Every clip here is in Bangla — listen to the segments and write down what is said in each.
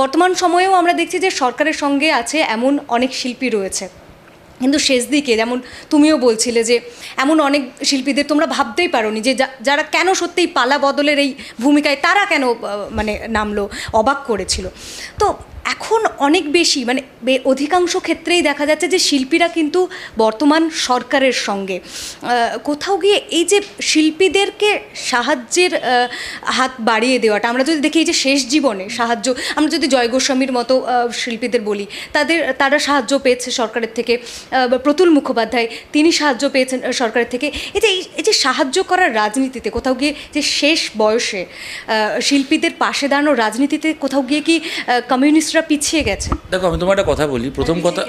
বর্তমান সময়েও আমরা দেখছি যে সরকারের সঙ্গে আছে এমন অনেক শিল্পী রয়েছে। কিন্তু শেষ দিকে যেমন তুমিও বলছিলে যে এমন অনেক শিল্পীদের তোমরা ভাবতেই পারোনি যে যারা কেন সত্যিই পালা বদলের এই ভূমিকায় তারা কেন মানে নামলো, অবাক করেছিল। তো এখন অনেক বেশি মানে অধিকাংশ ক্ষেত্রেই দেখা যাচ্ছে যে শিল্পীরা কিন্তু বর্তমান সরকারের সঙ্গে। কোথাও গিয়ে এই যে শিল্পীদেরকে সাহায্যের হাত বাড়িয়ে দেওয়াটা, আমরা যদি দেখি এই যে শেষ জীবনে সাহায্য, আমরা যদি জয় গোস্বামীর মতো শিল্পীদের বলি, তাদের, তারা সাহায্য পেয়েছে সরকারের থেকে প্রতুল মুখোপাধ্যায়, তিনি সাহায্য পেয়েছেন সরকারের থেকে। এই যে, এই- যে সাহায্য করার রাজনীতিতে কোথাও গিয়ে যে শেষ বয়সে শিল্পীদের পাশে দাঁড়ানোর রাজনীতিতে কোথাও গিয়ে কি কমিউনিস্টরা পিছিয়ে গেছে? দেখো, আমি তোমার কথা বলি প্রথম কথা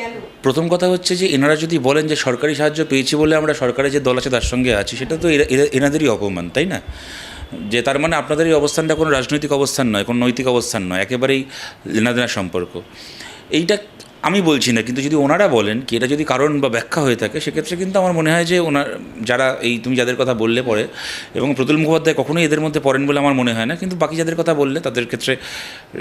প্রথম কথা হচ্ছে যে এনারা যদি বলেন যে সরকারি সাহায্য পেয়েছি বলে আমরা সরকারের যে দল আছে তার সঙ্গে আছি সেটা তো এনাদেরই অপমান তাই না? যে তার মানে আপনাদের এই অবস্থানটা কোনো রাজনৈতিক অবস্থান নয় কোনো নৈতিক অবস্থান নয় একেবারেই লেনাদেনা সম্পর্ক। এইটা আমি বলছি না কিন্তু যদি ওনারা বলেন কি এটা যদি কারণ বা ব্যাখ্যা হয়ে থাকে সেক্ষেত্রে কিন্তু আমার মনে হয় যে ওনার যারা এই তুমি যাদের কথা বললে পরে এবং প্রতুল মুখোপাধ্যায় কখনোই এদের মধ্যে পড়েন বলে আমার মনে হয় না কিন্তু বাকি যাদের কথা বললে তাদের ক্ষেত্রে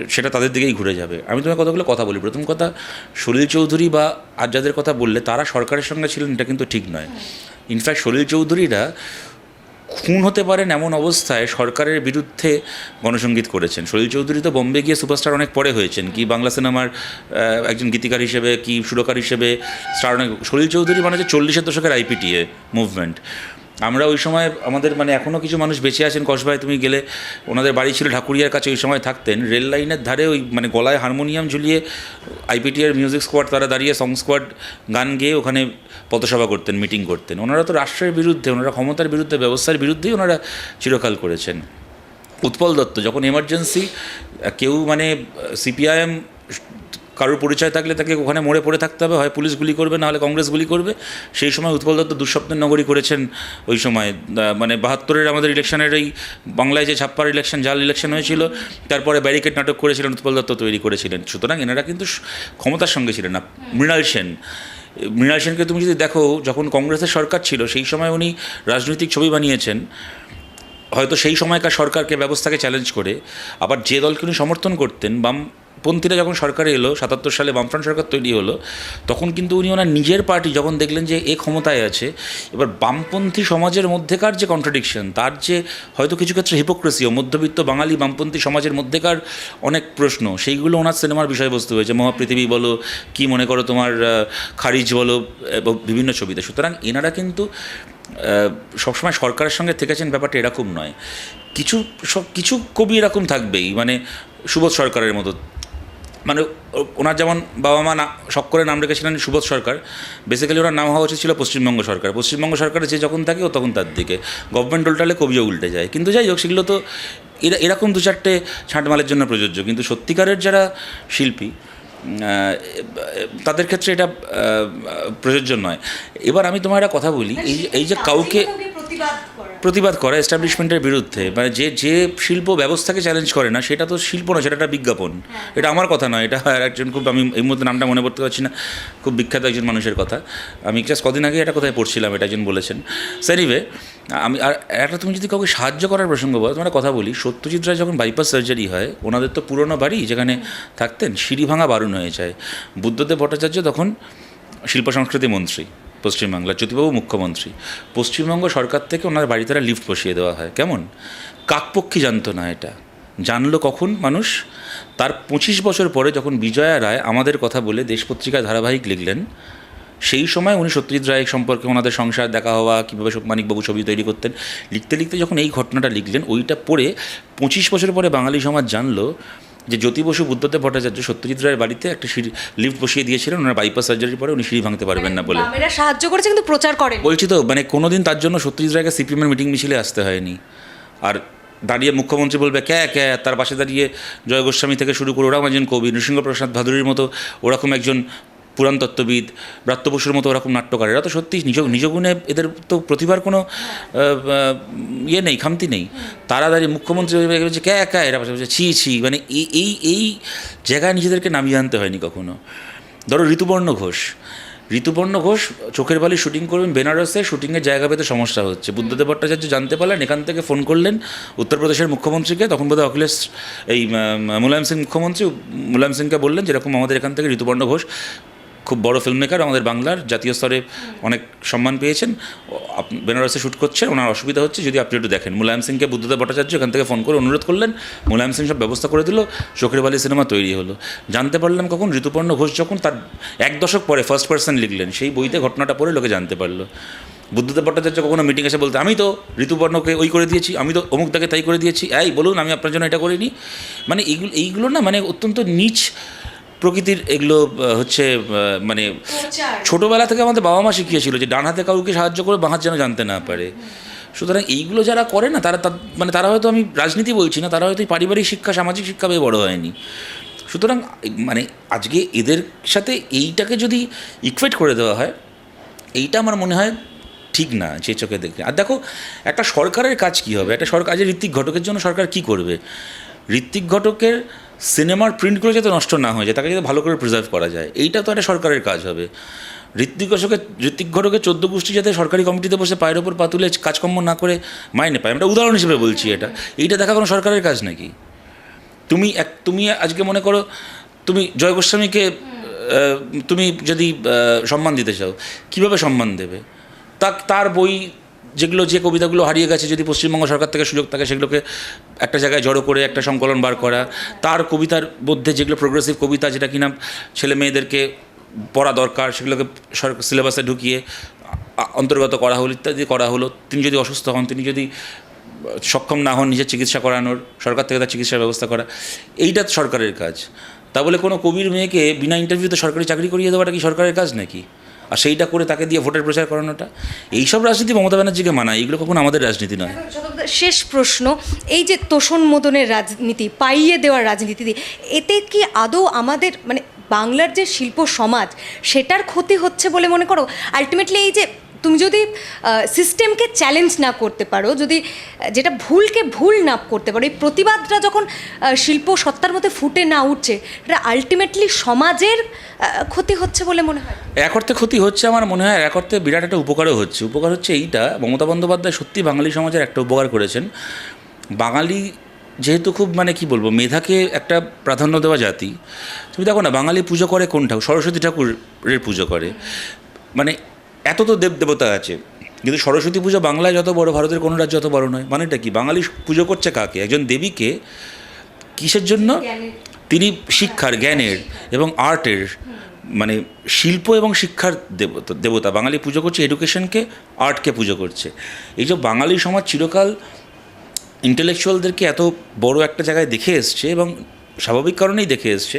সেটা তাদের দিকেই ঘুরে যাবে। আমি তোমার কতগুলো কথা বলি? প্রথম কথা সলিল চৌধুরী বা আর যাদের কথা বললে তারা সরকারের সঙ্গে ছিলেন এটা কিন্তু ঠিক নয়। ইনফ্যাক্ট সলিল চৌধুরীরা খুন হতে পারেন এমন অবস্থায় সরকারের বিরুদ্ধে গণসঙ্গীত করেছেন। সলিল চৌধুরী তো বোম্বে গিয়ে সুপারস্টার অনেক পরে হয়েছেন। কি বাংলা সিনেমার একজন গীতিকার হিসেবে, কি সুরকার হিসেবে স্টার অনেক সলিল চৌধুরী মানে হচ্ছে চল্লিশের দশকের আইপিটিএ মুভমেন্ট আমরা ওই সময় আমাদের মানে এখনও কিছু মানুষ বেঁচে আছেন। কসবায় তুমি গেলে ওনাদের বাড়ি ছিল ঢাকুরিয়ার কাছে, ওই সময় থাকতেন। রেল লাইনের ধারে ওই মানে গলায় হারমোনিয়াম ঝুলিয়ে আইপিটিআর মিউজিক স্কোয়াড তারা দাঁড়িয়ে সং স্কোয়াড গান গেয়ে ওখানে পথসভা করতেন, মিটিং করতেন। ওনারা তো রাষ্ট্রের বিরুদ্ধে, ওনারা ক্ষমতার বিরুদ্ধে, ব্যবস্থার বিরুদ্ধেই ওনারা চিরকাল করেছেন। উৎপল দত্ত, যখন এমার্জেন্সি কেউ মানে সিপিআইএম কারোর পরিচয় থাকলে তাকে ওখানে মরে পড়ে থাকতে হবে, হয় পুলিশ গুলি করবে, নাহলে কংগ্রেস গুলি করবে। সেই সময় উৎপল দত্ত দুঃস্বপ্নের নগরী করেছেন ওই সময়। মানে বাহাত্তরের আমাদের ইলেকশনের এই বাংলায় যে ছাপ্পার ইলেকশন জাল ইলেকশন হয়েছিল, তারপরে ব্যারিকেড নাটক করেছিলেন উৎপল দত্ত, তৈরি করেছিলেন। সুতরাং এনারা কিন্তু ক্ষমতার সঙ্গে ছিলেন না। মৃণাল সেন, মৃণাল সেনকে তুমি যদি দেখো, যখন কংগ্রেসের সরকার ছিল, সেই সময় উনি রাজনৈতিক ছবি বানিয়েছেন। হয়তো সেই সময়কার সরকারকে ব্যবস্থাকে চ্যালেঞ্জ করে, আবার যে দলকে উনি সমর্থন করতেন বামপন্থীরা যখন সরকারে এলো, সাতাত্তর সালে বামফ্রন্ট সরকার তৈরি হলো, তখন কিন্তু উনি ওনার নিজের পার্টি যখন দেখলেন যে এ ক্ষমতায় আছে, এবার বামপন্থী সমাজের মধ্যেকার যে কন্ট্রাডিকশন তার যে হয়তো কিছু ক্ষেত্রে হিপোক্রেসিও মধ্যবিত্ত বাঙালি বামপন্থী সমাজের মধ্যেকার অনেক প্রশ্ন, সেইগুলো ওনার সিনেমার বিষয়বস্তু হয়েছে। মহাপৃথিবী বলো, কি মনে করো তোমার খারিজ বলো, এবং বিভিন্ন ছবিতে। সুতরাং এনারা কিন্তু সবসময় সরকারের সঙ্গে থেকেছেন ব্যাপারটা এরকম নয়। কিছু সব কিছু কবি এরকম থাকবেই মানে সুবোধ সরকারের মতো। মানে ওনার যেমন বাবা মা না শখ করে নাম রেখেছিলেন সুবোধ সরকার বেসিক্যালি ওনার নাম হওয়া উচিত ছিল পশ্চিমবঙ্গ সরকার। পশ্চিমবঙ্গ সরকারের যে যখন থাকে ও তখন তার দিকে। গভর্নমেন্ট উল্টালে কবিও উল্টে যায়। কিন্তু যাই হোক সেগুলো তো এরা এরকম দু চারটে ছাঁটমালের জন্য প্রযোজ্য। কিন্তু সত্যিকারের যারা শিল্পী তাদের ক্ষেত্রে এটা প্রযোজ্য নয়। এবার আমি তোমার একটা কথা বলি এই এই যে কাউকে প্রতিবাদ করা। এস্টাবলিশমেন্টের বিরুদ্ধে। মানে যে যে শিল্প ব্যবস্থাকে চ্যালেঞ্জ করে না সেটা তো শিল্প না সেটা একটা বিজ্ঞাপন। এটা আমার কথা নয় এটা আর একজন খুব আমি এই মুহূর্তে নামটা মনে করতে পারছি না খুব বিখ্যাত একজন মানুষের কথা। আমি জাস্ট কদিন আগে এটা কোথায় পড়ছিলাম এটা একজন বলেছেন। সেনিভে আমি আর একটা তুমি যদি কাউকে সাহায্য করার প্রসঙ্গ বলো তোমার কথা বলি সত্যজিৎ রায় যখন বাইপাস সার্জারি হয় ওনাদের তো পুরনো বাড়ি যেখানে থাকতেন সিঁড়ি ভাঙা বারণ হয়ে যায়। বুদ্ধদেব ভট্টাচার্য তখন শিল্প সংস্কৃতি মন্ত্রী। পশ্চিমবাংলার জ্যোতিবাবু মুখ্যমন্ত্রী। পশ্চিমবঙ্গ সরকার থেকে ওনার বাড়িতে একটা লিফট বসিয়ে দেওয়া হয়। কেমন? কাকপক্ষী জানতো না এটা। জানলো কখন মানুষ? তার পঁচিশ বছর পরে যখন বিজয়া রায় আমাদের কথা বলে দেশ পত্রিকায় ধারাবাহিক লিখলেন, সেই সময় উনি সত্যজিৎ রায় সম্পর্কে ওনাদের সংসার দেখা হওয়া, কীভাবে মানিকবাবু ছবি তৈরি করতেন, লিখতে লিখতে যখন এই ঘটনাটা লিখলেন, ওইটা পড়ে পঁচিশ বছর পরে বাঙালি সমাজ জানলো যে জ্যোতি বসু বুদ্ধদেব ভট্টাচার্য সত্যজিৎ রায়ের বাড়িতে একটা সিঁড়ি লিফট বসিয়ে দিয়েছিলেন ওনার বাইপাস সার্জারি পরে উনি সিঁড়ি ভাঙতে পারবেন না বলে। বামেরা সাহায্য করেছে কিন্তু প্রচার করে বলছি তো মানে কোনোদিন তার জন্য সত্যজিৎ রায়কে সিপিএমের মিটিং মিছিলে আসতে হয়নি। আর দাঁড়িয়ে মুখ্যমন্ত্রী বলবে ক্যা ক্যা তার পাশে দাঁড়িয়ে জয় গোস্বামী থেকে শুরু করে ওরাও একজন কবি নৃসিংহ প্রসাদ ভাদুরীর মতো ওরকম একজন পুরাণ তত্ত্ববিদ ব্রাত্য মতো ওরকম নাট্যকার। এরা তো সত্যি নিজ নিজগুণে এদের তো প্রতিভার কোনো ইয়ে নেই, খামতি নেই। তারা দাঁড়িয়ে মুখ্যমন্ত্রী বলছে ক্যা ক্যা এরা বলছে ছি ছি মানে এই এই এই জায়গায় নিজেদেরকে নামিয়ে আনতে হয়নি কখনো। ধরো ঋতুবর্ণ ঘোষ। ঋতুপর্ণ ঘোষ চোখের বালি শুটিং করবেন, বেনারসে শুটিংয়ের জায়গা পেতে সমস্যা হচ্ছে। বুদ্ধদেব ভট্টাচার্য জানতে পারলেন, এখান থেকে ফোন করলেন উত্তরপ্রদেশের মুখ্যমন্ত্রীকে, তখন বোধহয় অখিলেশ এই মুলায়ম সিং মুখ্যমন্ত্রী মুলায়ম সিংকে বললেন যেরকম আমাদের এখান থেকে ঋতুপর্ণ ঘোষ খুব বড় ফিল্ম মেকার আমাদের বাংলার, জাতীয় স্তরে অনেক সম্মান পেয়েছেন। বেনারসে শ্যুট করছেন, ওনার অসুবিধা হচ্ছে, যদি আপনি একটু দেখেন। মুলায়ম সিংকে বুদ্ধদেব ভট্টাচার্য এখান থেকে ফোন করে অনুরোধ করলেন, মুলায়ম সিং সব ব্যবস্থা করে দিল চোখের বালি সিনেমা তৈরি হলো। জানতে পারলাম কখন, ঋতুপর্ণ ঘোষ যখন তার এক দশক পরে ফার্স্ট পার্সন লিখলেন, সেই বইতে ঘটনাটা পড়ে লোকে জানতে পারল। বুদ্ধদেব ভট্টাচার্য কখনো মিটিং এসে বলতে, আমি তো ঋতুপর্ণকে ওই করে দিয়েছি, আমি তো অমুক তাকে তাই করে দিয়েছি, এই বলুন, আমি আপনার জন্য এটা করিনি। মানে এইগুলো এইগুলো না মানে অত্যন্ত নিচ প্রকৃতির এগুলো হচ্ছে মানে ছোটোবেলা থেকে আমাদের বাবা মা শিখিয়েছিল যে ডান হাতে কাউকে সাহায্য করে বাঁ হাত যেন জানতে না পারে। সুতরাং এইগুলো যারা করে না তারা মানে তারা হয়তো আমি রাজনীতি বলছি না তারা হয়তো পারিবারিক শিক্ষা সামাজিক শিক্ষা পেয়ে বড়ো হয়নি। সুতরাং মানে আজকে এদের সাথে এইটাকে যদি ইকুয়েট করে দেওয়া হয় এইটা আমার মনে হয় ঠিক না যে চোখে দেখে আর দেখো একটা সরকারের কাজ কী হবে? একটা সরকার যে ঋত্বিক ঘটকের জন্য সরকার কি করবে? ঋত্বিক ঘটকের সিনেমার প্রিন্টগুলো যাতে নষ্ট না হয়ে যায় তাকে যাতে ভালো করে প্রিজার্ভ করা যায় এইটা তো একটা সরকারের কাজ হবে। ঋত্বিক ঘটকের ঋত্বিক ঘটকের চোদ্দ গোষ্ঠী যাতে সরকারি কমিটিতে বসে পায়ের ওপর পাতুলে কাজকর্ম না করে মাইনে পায়। আমরা উদাহরণ হিসেবে বলছি এটা। এইটা দেখা কোনো সরকারের কাজ নাকি? তুমি এক তুমি আজকে মনে করো তুমি জয় গোস্বামীকে তুমি যদি সম্মান দিতে চাও কীভাবে সম্মান দেবে? তা তার বই যেগুলো যে কবিতাগুলো হারিয়ে গেছে, যদি পশ্চিমবঙ্গ সরকার থেকে সুযোগ থাকে, সেগুলোকে একটা জায়গায় জড়ো করে, একটা সংকলন বার করা, তার কবিতার মধ্যে যেগুলো প্রোগ্রেসিভ কবিতা, যেটা কিনা ছেলে মেয়েদেরকে পড়া দরকার, সেগুলোকে সরকার সিলেবাসে ঢুকিয়ে অন্তর্গত করা হলো, ইত্যাদি করা হলো, তিনি যদি অসুস্থ হন, তিনি যদি সক্ষম না হন নিজের চিকিৎসা করানোর, সরকার থেকে তার চিকিৎসার ব্যবস্থা করা, এইটা সরকারের কাজ। তা বলে কোনো কবির মেয়েকে বিনা ইন্টারভিউতে সরকারি চাকরি করিয়ে দেওয়াটা কি সরকারের কাজ নাকি? আর সেইটা করে তাকে দিয়ে ভোটের প্রচার করানোটা, এইসব রাজনীতি মমতা ব্যানার্জিকে মানায়, এগুলো কখনো আমাদের রাজনীতি নয়। শেষ প্রশ্ন, এই যে তোষণ মোদনের রাজনীতি, পাইয়ে দেওয়ার রাজনীতি, এতে কি আদৌ আমাদের মানে বাংলার যে শিল্প সমাজ, সেটার ক্ষতি হচ্ছে বলে মনে করো? আলটিমেটলি এই যে তুমি যদি সিস্টেমকে চ্যালেঞ্জ না করতে পারো, যদি যেটা ভুলকে ভুল না করতে পারো, এই প্রতিবাদটা যখন শিল্প সত্তার মধ্যে ফুটে না উঠছে, এটা আলটিমেটলি সমাজের ক্ষতি হচ্ছে বলে মনে হয়? এক অর্থে ক্ষতি হচ্ছে আমার মনে হয় এক অর্থে বিরাট একটা উপকারও হচ্ছে। উপকার হচ্ছে এইটা, মমতা বন্দ্যোপাধ্যায় সত্যি বাঙালি সমাজের একটা উপকার করেছেন। বাঙালি যেহেতু খুব মানে কি বলব, মেধাকে একটা প্রাধান্য দেওয়া জাতি, তুমি দেখো না, বাঙালি পুজো করে কোন ঠাকুর সরস্বতী ঠাকুরের পুজো করে। মানে এত তো দেব দেবতা আছে। কিন্তু সরস্বতী পুজো বাংলায় যত বড়, ভারতের কোনো রাজ্য যত বড় নয়। মানেটা কি? বাঙালি পুজো করছে কাকে? একজন দেবীকে কিসের জন্য? তিনি শিক্ষার, জ্ঞানের এবং আর্টের মানে শিল্প এবং শিক্ষার দেবতা দেবতা। বাঙালি পুজো করছে এডুকেশনকে আর্টকে পুজো করছে। এই যে বাঙালি সমাজ চিরকাল ইন্টেলেকচুয়ালদেরকে এত বড় একটা জায়গায় দেখে এসছে এবং স্বাভাবিক কারণেই দেখে এসছে।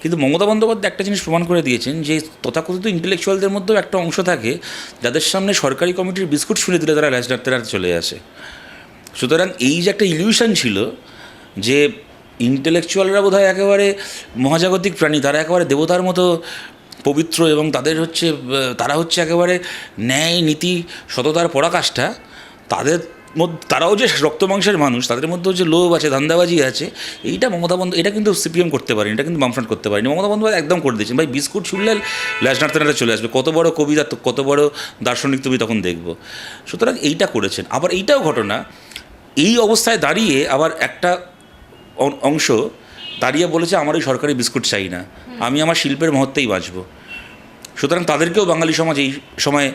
কিন্তু মমতা বন্দ্যোপাধ্যায় একটা জিনিস প্রমাণ করে দিয়েছেন যে, তথাকথিত ইন্টেলেকচুয়ালদের মধ্যেও একটা অংশ থাকে, যাদের সামনে সরকারি কমিটির বিস্কুট শুনে দিলে তারা রাজনাথেরা চলে আসে। সুতরাং এই যে একটা ইলিউশন ছিল যে ইন্টেলেকচুয়ালরা বোধ হয় একেবারে মহাজাগতিক প্রাণী, তারা একেবারে দেবতার মতো পবিত্র এবং তাদের হচ্ছে, তারা হচ্ছে একেবারে ন্যায়, নীতি, সততার পরাকাষ্ঠা, তাদের তারাও যে রক্ত মাংসের মানুষ, তাদের মধ্যেও যে লোভ আছে, ধান্দাবাজি আছে, এইটা মমতা বন্দ, এটা কিন্তু সিপিএম করতে পারেনি, এটা কিন্তু বামফ্রন্ট করতে পারেনি। মমতা বন্দ্যোপাধ্যায় একদম করে দিয়েছেন। ভাই, বিস্কুট ছুড়লে ল্যাসনার্থনারা চলে আসবে। কত বড় কবিতা কত বড় দার্শনিক তুমি তখন দেখব। সুতরাং এইটা করেছেন। আবার এইটাও ঘটনা, এই অবস্থায় দাঁড়িয়ে আবার একটা অংশ দাঁড়িয়ে বলেছে, আমার ওই সরকারি বিস্কুট চাই না। আমি আমার শিল্পের মহত্বেই বাঁচব। সুতরাং তাদেরকেও বাঙালি সমাজ এই সময়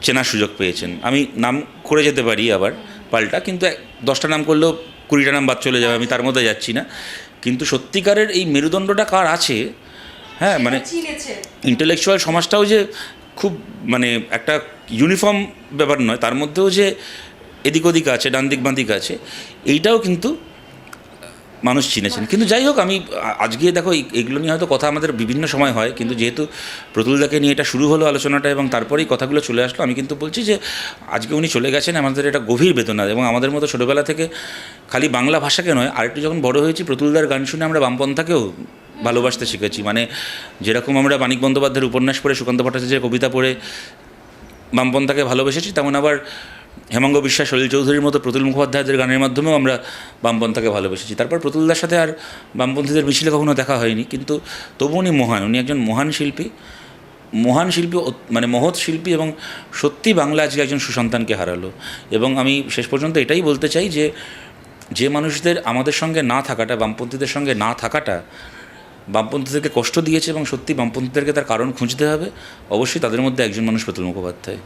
চেনার সুযোগ পেয়েছেন। আমি নাম করে যেতে পারি আবার। পাল্টা কিন্তু এক- দশটা নাম করলেও কুড়িটা নাম বাদ চলে যাবে আমি তার মধ্যে যাচ্ছি না। কিন্তু সত্যিকারের এই মেরুদণ্ডটা কার আছে? হ্যাঁ মানে ইন্টেলেকচুয়াল সমাজটাও যে খুব মানে একটা ইউনিফর্ম ব্যাপার নয় তার মধ্যেও যে এদিক ওদিক আছে ডান দিক বাঁ দিক আছে এইটাও কিন্তু মানুষ চিনেছেন। কিন্তু যাই হোক, আমি আজকে দেখো এগুলো নিয়ে হয়তো কথা আমাদের বিভিন্ন সময় হয়, কিন্তু যেহেতু প্রতুলদাকে নিয়ে এটা শুরু হলো আলোচনাটা এবং তারপরেই কথাগুলো চলে আসলো, আমি কিন্তু বলছি যে আজকে উনি চলে গেছেন, আমাদের এটা গভীর বেদনা এবং আমাদের মতো ছোটোবেলা থেকে খালি বাংলা ভাষাকে নয়, আরেকটু যখন বড় হয়েছি প্রতুলদার গান শুনে আমরা বামপন্থাকেও ভালোবাসতে শিখেছি। মানে যেরকম আমরা মানিক বন্দ্যোপাধ্যায়ের উপন্যাস পড়ে, সুকান্ত ভট্টাচার্যের কবিতা পড়ে বামপন্থাকে ভালোবেসেছি, তেমন আবার হেমাঙ্গ বিশ্বাস, সলিল চৌধুরীর মতো প্রতুল মুখোপাধ্যায়দের গানের মাধ্যমেও আমরা বামপন্থাকে ভালোবেসেছি। তারপর প্রতুলদার সাথে আর বামপন্থীদের মিছিলে কখনো দেখা হয়নি। কিন্তু তবু উনি মহান, উনি একজন মহান শিল্পী। মহান শিল্পী মানে মহৎ শিল্পী এবং সত্যি বাংলা আজকে একজন সুসন্তানকে হারালো। এবং আমি শেষ পর্যন্ত এটাই বলতে চাই যে যে মানুষদের আমাদের সঙ্গে না থাকাটা, বামপন্থীদের সঙ্গে না থাকাটা বামপন্থীদেরকে কষ্ট দিয়েছে এবং সত্যি বামপন্থীদেরকে তার কারণ খুঁজতে হবে। অবশ্যই তাদের মধ্যে একজন মানুষ প্রতুল মুখোপাধ্যায়।